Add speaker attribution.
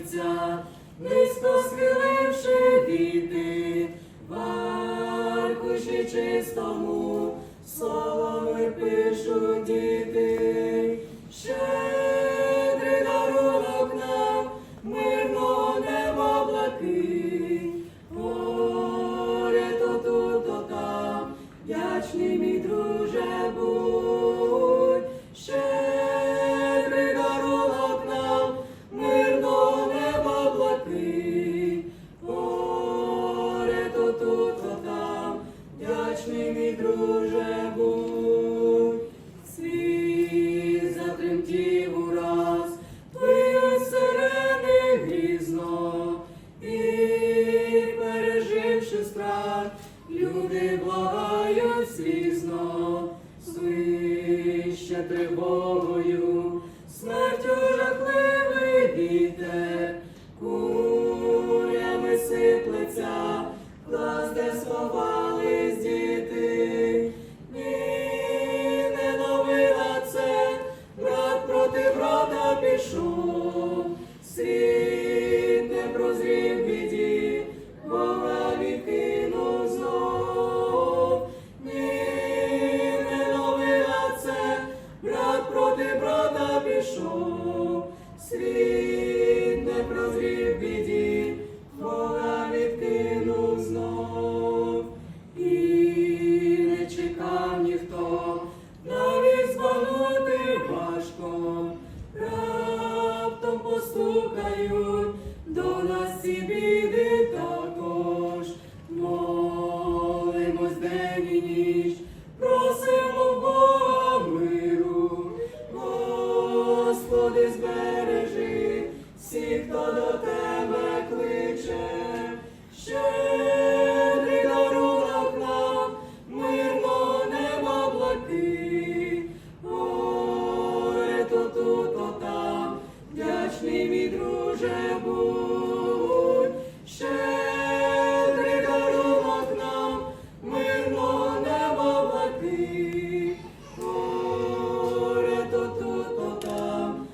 Speaker 1: шепочуться, низько схиливши віти, в аркуші чистому, словами пишуть діти, щедрий дарунок нам, мирного неба блакить, горе то тут, то там, вдячний мій друже будь, друже будь. Світ затремтів ураз, твої сирени грізно, і переживши страх, люди благають слізно, свище тривогою, смертю жахливий вітер, кулями сиплеться, клас, де постукають до нас і біди також, молимось день і просимо в Бога миру, Господи збережи. вдячний, мій друже будь, щедрий дарунок то там.